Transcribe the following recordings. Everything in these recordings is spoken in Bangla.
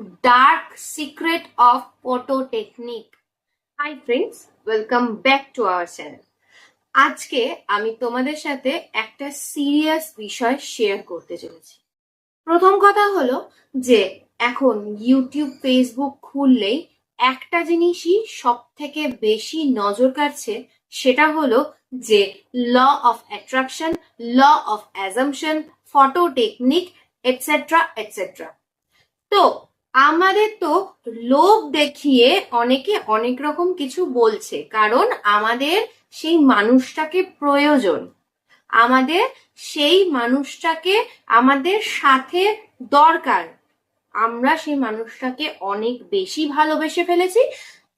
dark secret of photo technique. Hi friends, welcome back to our channel. আজকে আমি তোমাদের সাথে একটা সিরিয়াস বিষয় শেয়ার করতে চলেছি প্রথম কথা হলো যে এখন ইউটিউব ফেসবুক খুললেই একটা জিনিসই সব থেকে বেশি নজর কাটছে সেটা হলো যে law of attraction law of assumption photo technique etcetera etcetera তো আমাদের তো লোভ দেখিয়ে অনেকে অনেক রকম কিছু বলছে, কারণ আমাদের সেই মানুষটাকে প্রয়োজন। আমাদের সেই মানুষটাকে আমাদের সাথে দরকার। আমরা সেই মানুষটাকে অনেক বেশি ভালোবেসে ফেলেছি,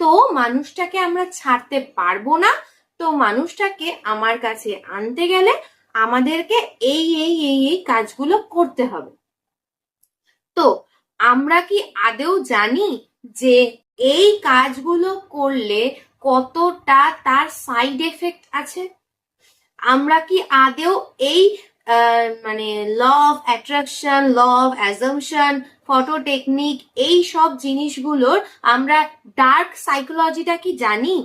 তো মানুষটাকে আমরা ছাড়তে পারব না। তো মানুষটাকে আমার কাছে আনতে গেলে আমাদেরকে এই এই এই এই কাজগুলো করতে হবে। তো আমরা কি আদেও জানি যে এই কাজগুলো করলে কতটা তার সাইড এফেক্ট আছে? আমরা কি আদেও এই মানে law of attraction law of assumption photo technique এই সব জিনিসগুলোর আমরা ডার্ক সাইকোলজিটা কি জানি?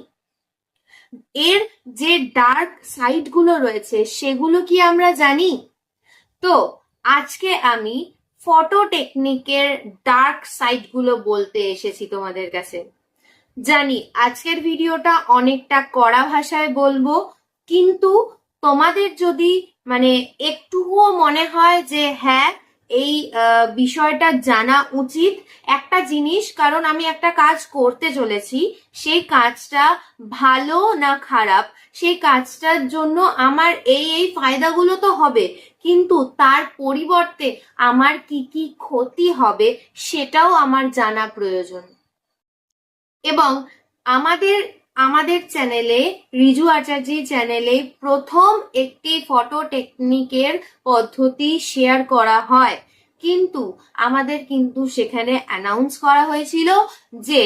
এর যে ডার্ক সাইডগুলো রয়েছে সেগুলো কি আমরা জানি? তো আজকে আমি ফটো টেকনিকের ডার্ক সাইডগুলো বলতে এসেছি তোমাদের কাছে। জানি, আজকের ভিডিওটা অনেকটা কড়া ভাষায় বলব, কিন্তু তোমাদের যদি মানে একটুও মনে হয় যে হ্যাঁ এই বিষয়টা জানা উচিত। একটা জিনিস, কারণ আমি একটা কাজ করতে চলেছি, সেই কাজটা ভালো না খারাপ, সেই কাজটার জন্য আমার এই এই ফায়দাগুলো তো হবে, কিন্তু তার পরিবর্তে আমার কি কি ক্ষতি হবে সেটাও আমার জানা প্রয়োজন। এবং আমাদের আমাদের চ্যানেলে রিজু আচার্যি চ্যানেলে প্রথম একটি ফটো টেকনিকের পদ্ধতি শেয়ার করা হয়। কিন্তু আমাদের কিন্তু সেখানে অ্যানাউন্স করা হয়েছিল যে,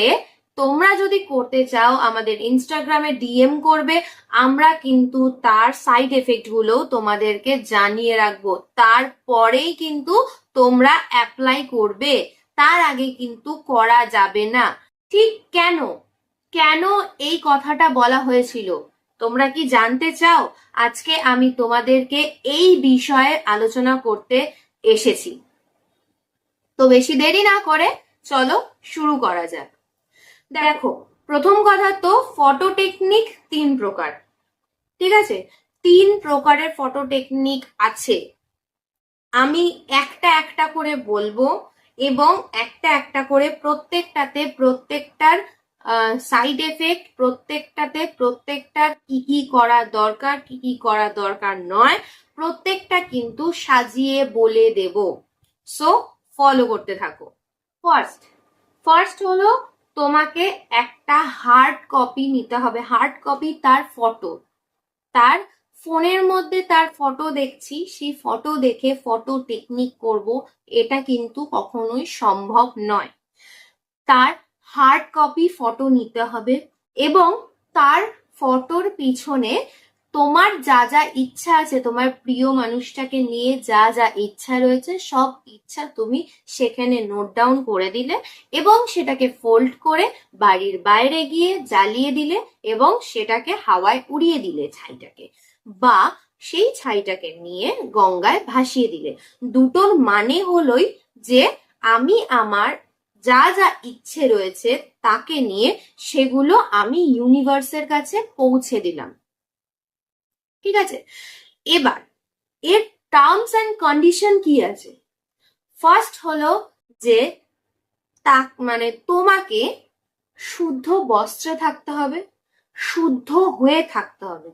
তোমরা যদি করতে চাও, আমাদের ইনস্টাগ্রামে ডিএম করবে, আমরা কিন্তু তার সাইড এফেক্টগুলো তোমাদেরকে জানিয়ে রাখব। তারপরেই কিন্তু তোমরা অ্যাপ্লাই করবে। তার আগে কিন্তু করা যাবে না। ঠিক কেন? কেন এই কথাটা বলা হয়েছিল? তোমরা কি জানতে চাও? আজকে আমি তোমাদেরকে এই বিষয়ে আলোচনা করতে এসেছি। তো বেশি দেরি না করে চলো শুরু করা যাক। দেখো, প্রথম কথা তো ফটো টেকনিক তিন প্রকার। ঠিক আছে? তিন প্রকারের ফটো টেকনিক আছে। আমি একটা একটা করে বলব এবং একটা একটা করে প্রত্যেকটাতে প্রত্যেকটার সাইড এফেক্ট প্রত্যেকটাতে প্রত্যেকটার কি কি করা দরকার কি কি করা দরকার নয়। প্রত্যেকটা কিন্তু সাজিয়ে বলে দেব। সো ফলো করতে থাকো। ফার্স্ট ফার্স্ট হলো তোমাকে একটা হার্ড কপি নিতে হবে। হার্ড কপি তার ফটো তার ফোনের মধ্যে তার ফটো দেখছি, সেই ফটো দেখে ফটো টেকনিক করব, এটা কিন্তু কখনোই সম্ভব নয়। তার হার্ড কপি ফটো নিতে হবে এবং তার ফটোর পিছনে তোমার যা যা ইচ্ছা আছে, তোমার প্রিয় মানুষটাকে নিয়ে যা যা ইচ্ছা রয়েছে, সব ইচ্ছা তুমি সেখানে নোট ডাউন করে দিলে এবং সেটাকে ফোল্ড করে বাড়ির বাইরে গিয়ে জ্বালিয়ে দিলে এবং সেটাকে হাওয়ায় উড়িয়ে দিলে ছাইটাকে বা সেই ছাইটাকে নিয়ে গঙ্গায় ভাসিয়ে দিলে। দুটোর মানে হলোই যে আমি আমার যা যা ইচ্ছে রয়েছে তাকে নিয়ে সেগুলো আমি ইউনিভার্সের কাছে পৌঁছে দিলাম। ঠিক আছে? এবার, এর টার্মস অ্যান্ড কন্ডিশন কি আছে? ফার্স্ট হলো যে তা মানে তোমাকে শুদ্ধ বস্ত্রে থাকতে হবে, শুদ্ধ হয়ে থাকতে হবে।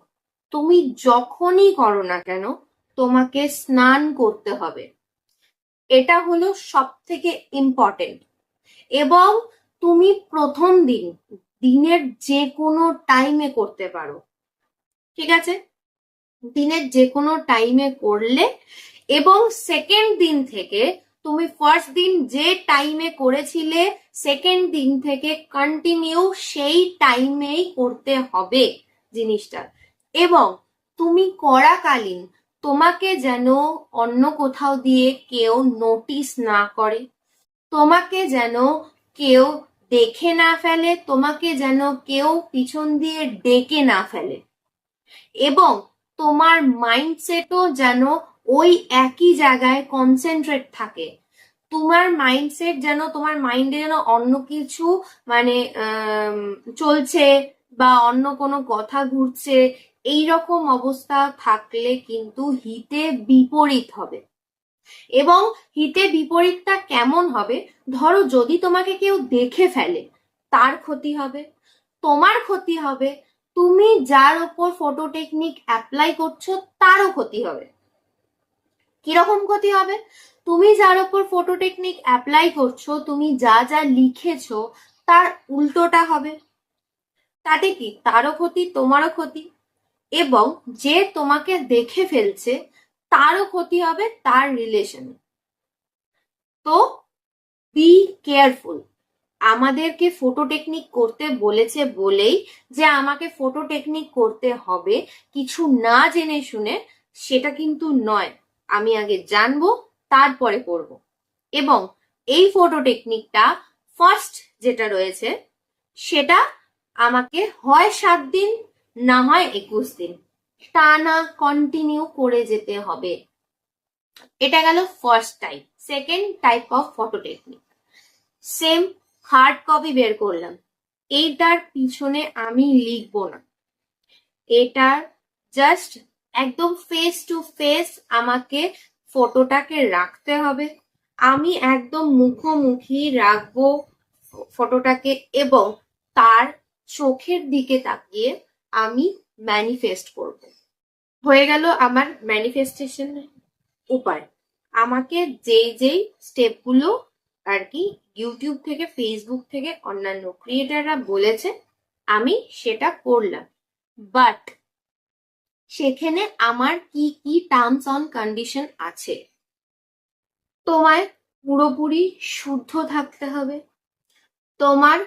তুমি যখনই করো না কেন, তোমাকে স্নান করতে হবে। এটা হলো সব থেকে ইম্পর্টেন্ট এবং তুমি প্রথম দিন, দিনের যে কোনো টাইমে করতে পারো। ঠিক আছে? দিনের যে কোনো টাইমে করলে এবং সেকেন্ড দিন থেকে তুমি ফার্স্ট দিন যে টাইমে করেছিলে সেকেন্ড দিন থেকে কন্টিনিউ সেই টাইমেই করতে হবে জিনিসটা। এবং তুমি করাকালীন তোমাকে যেন অন্য কোথাও দিয়ে কেউ নোটিস না করে। তোমাকে যেন কেউ দেখে না ফেলে, তোমাকে যেন কেউ পিছন দিয়ে ডেকে না ফেলে। এবং তোমার মাইন্ডসেটও যেন ওই একই জায়গায় কনসেন্ট্রেট থাকে। তোমার মাইন্ডসেট যেন, তোমার মাইন্ডে যেন অন্য কিছু মানে চলছে বা অন্য কোনো কথা ঘুরছে এই রকম অবস্থা থাকলে কিন্তু হিতে বিপরীত হবে। এবং হিতে বিপরীতটা কেমন হবে? ধরো যদি তোমাকে কেউ দেখে ফেলে, তার ক্ষতি হবে, তোমার ক্ষতি হবে, তুমি যার ওপর ফটো টেকনিক অ্যাপ্লাই করছ, তারও ক্ষতি হবে। কীরকম ক্ষতি হবে? তুমি যার ওপর ফটো টেকনিক অ্যাপ্লাই করছ, তুমি যা যা লিখেছো, তার উল্টোটা হবে। তাতে কি? তারও ক্ষতি, তোমারও ক্ষতি। এবং যে তোমাকে দেখে ফেলছে তারও ক্ষতি হবে, তার রিলেশনে তো বি কেয়ারফুল আমাদেরকে ফটো টেকনিক করতে বলেছে বলেই যে আমাকে ফটো টেকনিক করতে হবে, কিছু না জেনে শুনে সেটা কিন্তু নয়। আমি আগে জানব, তারপরে করব। এবং এই ফটো টেকনিকটা ফার্স্ট যেটা রয়েছে, সেটা আমাকে হয় সাত দিন, না হয় একুশ দিন। টানা কন্টিনিউ করে যেতে হবে। এটা গেল first type second type of photo technique same hard copy বের করলাম। এইটার পিছনে আমি লিখব না। এটার জাস্ট একদম ফেস টু ফেস আমাকে ফটোটাকে রাখতে হবে। আমি একদম মুখোমুখি রাখব ফটোটাকে এবং তার চোখের দিকে তাকিয়ে আমি ম্যানিফেস্ট করব। হয়ে গেল আমার ম্যানিফেস্টেশন উপায়। আমাকে যেই যেই স্টেপগুলো আর কি ইউটিউব থেকে ফেসবুক থেকে অন্যান্য ক্রিয়েটাররা বলেছে, আমি সেটা করলাম। বাট সেখানে আমার কি কি টার্মস অন কন্ডিশন আছে? তোমায় পুরোপুরি শুদ্ধ থাকতে হবে। তোমার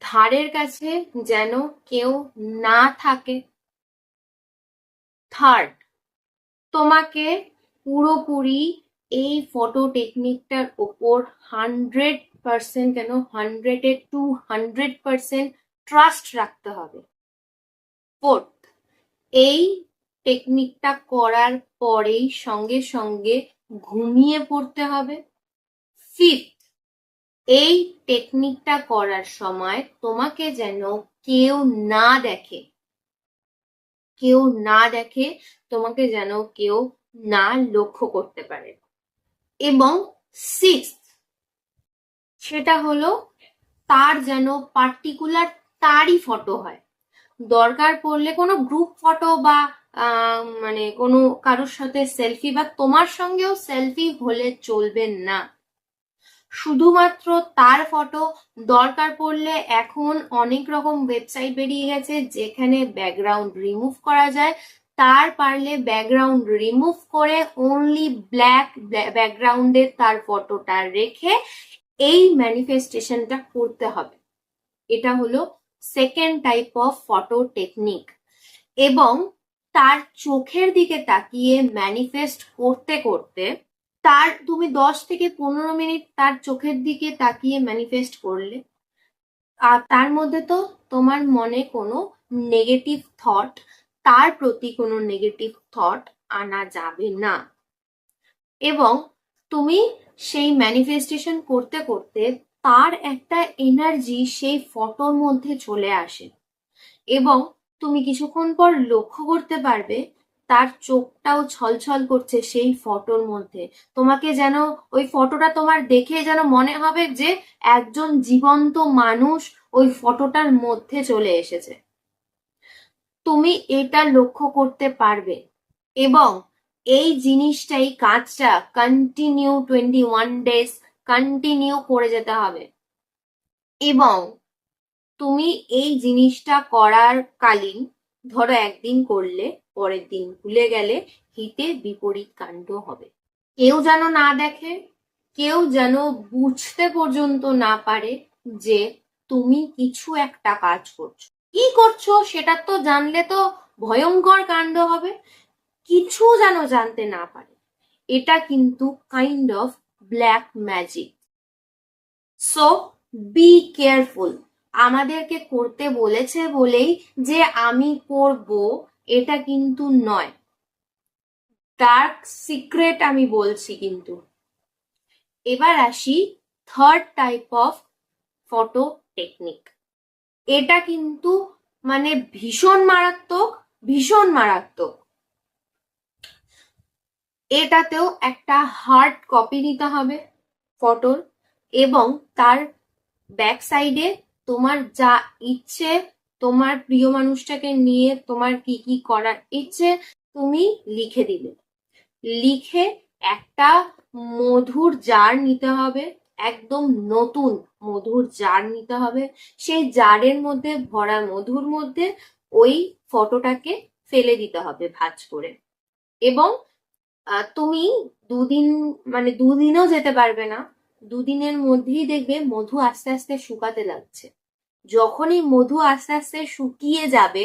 ধারের কাছে যেন কেউ না থাকে। থার্ড তোমাকে পুরোপুরি এই ফটো টেকনিকটার ওপর হান্ড্রেড পার্সেন্ট কেন হান্ড্রেডে টু হান্ড্রেড পার্সেন্ট ট্রাস্ট রাখতে হবে। ফোর্থ এই টেকনিকটা করার পরেই সঙ্গে সঙ্গে ঘুমিয়ে পড়তে হবে। ফিফথ এই টেকনিকটা করার সময় তোমাকে যেন কেউ না দেখে। কেউ না দেখে তোমাকে যেন কেউ না লক্ষ্য করতে পারে। এবং সিক্স সেটা হলো তার যেন পার্টিকুলার তারই ফটো হয়। দরকার পড়লে কোনো গ্রুপ ফটো বা মানে কোনো কারোর সাথে সেলফি বা তোমার সঙ্গেও সেলফি হলে চলবে না। শুধুমাত্র তার ফটো দরকার পড়লে এখন অনেক রকম ওয়েবসাইট বেরিয়ে গেছে যেখানে ব্যাকগ্রাউন্ড রিমুভ করা যায়। তার পারলে ব্যাকগ্রাউন্ড রিমুভ করে অনলি ব্ল্যাক ব্যাকগ্রাউন্ডে তার ফটোটা রেখে এই ম্যানিফেস্টেশনটা করতে হবে। এটা হলো second type of photo technique এবং তার চোখের দিকে তাকিয়ে ম্যানিফেস্ট করতে করতে তার, তুমি দশ থেকে পনেরো মিনিট তার চোখের দিকে তাকিয়ে ম্যানিফেস্ট করলে, আর তার মধ্যে তো তোমার মনে কোনো নেগেটিভ থট তার প্রতি কোনো নেগেটিভ থট আনা যাবে না। এবং তুমি সেই ম্যানিফেস্টেশন করতে করতে তার একটা এনার্জি সেই ফটোর মধ্যে চলে আসে। এবং তুমি কিছুক্ষণ পর লক্ষ্য করতে পারবে তার চোখটাও ছলছল করছে সেই ফটোর মধ্যে। তোমাকে যেন, ওই ফটোটা তোমার দেখে যেন মনে হবে যে একজন জীবন্ত মানুষ ওই ফটোটার মধ্যে চলে এসেছে। তুমি এটা লক্ষ্য করতে পারবে এবং এই জিনিসটাই, কাজটা continue twenty one days continue করে যেতে হবে। এবং তুমি এই জিনিসটা করার কালীন, ধরো একদিন করলে পরের দিন ভুলে গেলে হিতে বিপরীত কাণ্ড হবে। কেউ যেন না দেখে, কেউ যেন বুঝতে পর্যন্ত না পারে যে তুমি কিছু একটা কাজ করছ। কি করছ সেটা তো জানলে তো ভয়ঙ্কর কাণ্ড হবে। কিছু যেন জানতে না পারে। এটা কিন্তু kind of black magic so be careful আমাদেরকে করতে বলেছে বলেই যে আমি করব এটা কিন্তু নয়। ডার্ক সিক্রেট আমি বলছি কিন্তু। এবার আসি third type of photo technique এটা কিন্তু মানে ভীষণ মারাত্মক ভীষণ মারাত্মক। এটাতেও একটা হার্ড কপি নিতে হবে ফটোর এবং তার ব্যাক সাইডে তোমার যা ইচ্ছে তোমার প্রিয় মানুষটাকে নিয়ে তোমার কি কি করার ইচ্ছে তুমি লিখে দিলে লিখে একটা মধুর জার নিতে হবে, একদম নতুন মধুর জার নিতে হবে। সেই জারের মধ্যে, ভরা মধুর মধ্যে ওই ফটোটাকে ফেলে দিতে হবে ভাঁজ করে। এবং তুমি দুদিন মানে দুদিনও যেতে পারবে না, দুদিনের মধ্যেই দেখবে মধু আস্তে আস্তে শুকাতে লাগছে। যখনই মধু আস্তে আস্তে শুকিয়ে যাবে,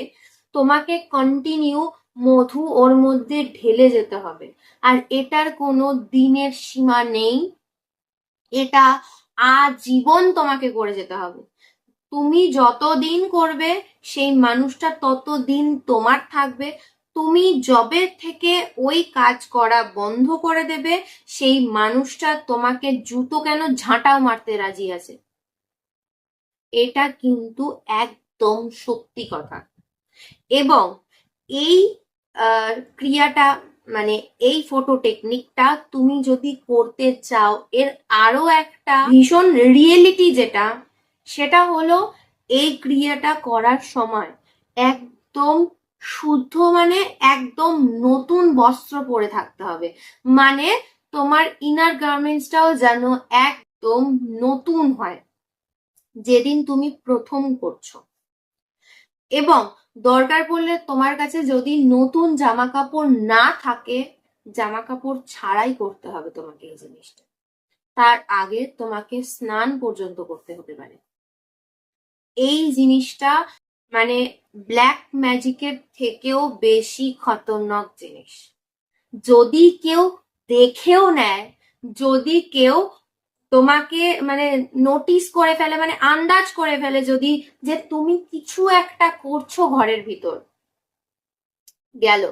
তোমাকে কন্টিনিউ মধু ওর মধ্যে ঢেলে যেতে হবে। আর এটার কোনো দিনের সীমা নেই। এটা আজীবন তোমাকে করে যেতে হবে। তুমি যতদিন করবে, সেই মানুষটা ততদিন তোমার থাকবে। তুমি জবে থেকে ওই কাজ করা বন্ধ করে দেবে, সেই মানুষটা তোমাকে জুতো কেন ঝাঁটাও মারতে রাজি আছে? এটা কিন্তু একদম সত্যি কথা। এবং এই ক্রিয়াটা মানে এই ফটো টেকনিকটা তুমি যদি করতে চাও, এর আরও একটা ভীষণ রিয়েলিটি যেটা, সেটা হলো এই ক্রিয়াটা করার সময় একদম শুদ্ধ মানে একদম নতুন বস্ত্র পরে থাকতে হবে। মানে তোমার ইনার গার্মেন্টসটাও যেন একদম নতুন হয়। যেদিন তুমি প্রথম করছ। এবং দরকার পড়লে তোমার কাছে যদি নতুন জামা কাপড় না থাকে জামা কাপড় ছাড়াই করতে হবে তোমাকে এই জিনিসটা। তার আগে তোমাকে স্নান পর্যন্ত করতে হতে পারে। এই জিনিসটা মানে ব্ল্যাক ম্যাজিকের থেকেও বেশি খতরনাক জিনিস। যদি কেউ দেখেও নেয়, যদি কেউ তোমাকে মানে নোটিস করে ফেলে মানে আন্দাজ করে ফেলে যদি যে তুমি কিছু একটা করছ ঘরের ভিতর। গেল।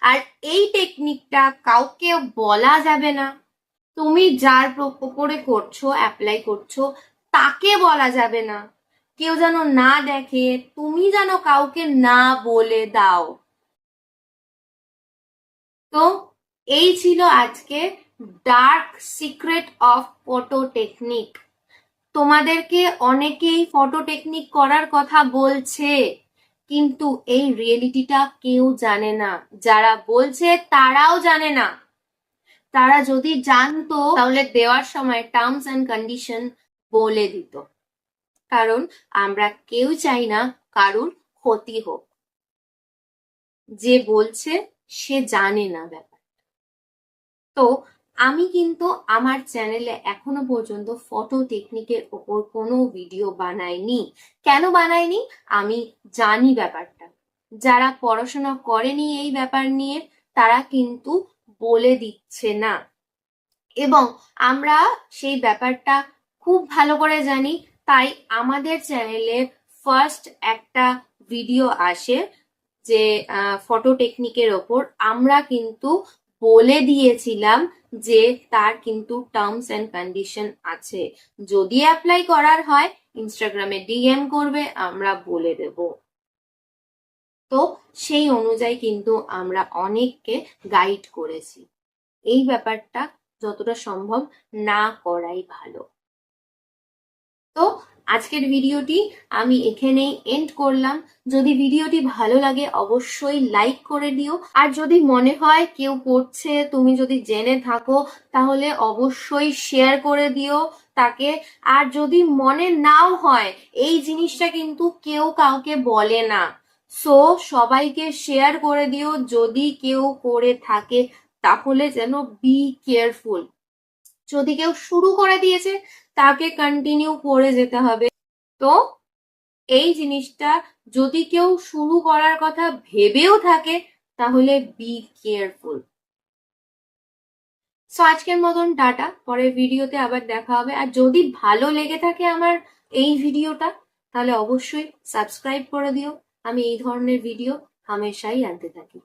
আর এই টেকনিকটা কাউকে বলা যাবে না। তুমি যার করে করছ অ্যাপ্লাই করছ, তাকে বলা যাবে না। কেউ যেন না দেখে, তুমি যেন কাউকে না বলে দাও। তো এই ছিল আজকে dark secret of photo technique তোমাদেরকে অনেকেই ফটো টেকনিক করার কথা বলছে, কিন্তু এই রিয়েলিটিটা কেউ জানে না। যারা বলছে, তারাও জানে না। তারা যদি জানতো, তাহলে দেওয়ার সময় টার্মস অ্যান্ড কন্ডিশন বলে দিত। কারণ আমরা কেউ চাই না কারুর ক্ষতি হোক। যে বলছে, সে জানে না ব্যাপার তো আমি কিন্তু আমার চ্যানেলে এখনও পর্যন্ত ফটো টেকনিকের ওপর কোনো ভিডিও বানাইনি। কেন বানাইনি? আমি জানি ব্যাপারটা। যারা পড়াশোনা করেনি এই ব্যাপার নিয়ে, তারা কিন্তু বলে দিচ্ছে না। এবং আমরা সেই ব্যাপারটা খুব ভালো করে জানি, তাই আমাদের চ্যানেলে ফার্স্ট একটা ভিডিও আসে যে ফটো টেকনিকের ওপর। আমরা কিন্তু বলে দিয়েছিলাম যে তার কিন্তু টার্মস অ্যান্ড কন্ডিশন আছে। যদি অ্যাপ্লাই করার হয় ইনস্টাগ্রামে ডিএম করবে, আমরা বলে দেব। তো সেই অনুযায়ী কিন্তু আমরা অনেককে গাইড করেছি। এই ব্যাপারটা যতটা সম্ভব না করাই ভালো। তো আজকের ভিডিওটি আমি এখানেই এন্ড করলাম। যদি ভিডিওটি ভালো লাগে, অবশ্যই লাইক করে দিও। আর যদি মনে হয় কেউ করছে, তুমি যদি জেনে থাকো, তাহলে অবশ্যই শেয়ার করে দিও তাকে। আর যদি মনে নাও হয়, এই জিনিসটা কিন্তু কেউ কাউকে বলে না। সো সবাইকে শেয়ার করে দিও। যদি কেউ করে থাকে, তাহলে যেন বি কেয়ারফুল যদি কেউ শুরু করে দিয়েছে তাকে কন্টিনিউ করে যেতে হবে। তো এই জিনিসটা যদি কেউ শুরু করার কথা ভেবেও থাকে, তাহলে বি কেয়ারফুল সো আজকের মতন টাটা। পরের ভিডিওতে আবার দেখা হবে। আর যদি ভালো লেগে থাকে আমার এই ভিডিওটা, তাহলে অবশ্যই সাবস্ক্রাইব করে দিও। আমি এই ধরনের ভিডিও হামেশাই আনতে থাকি।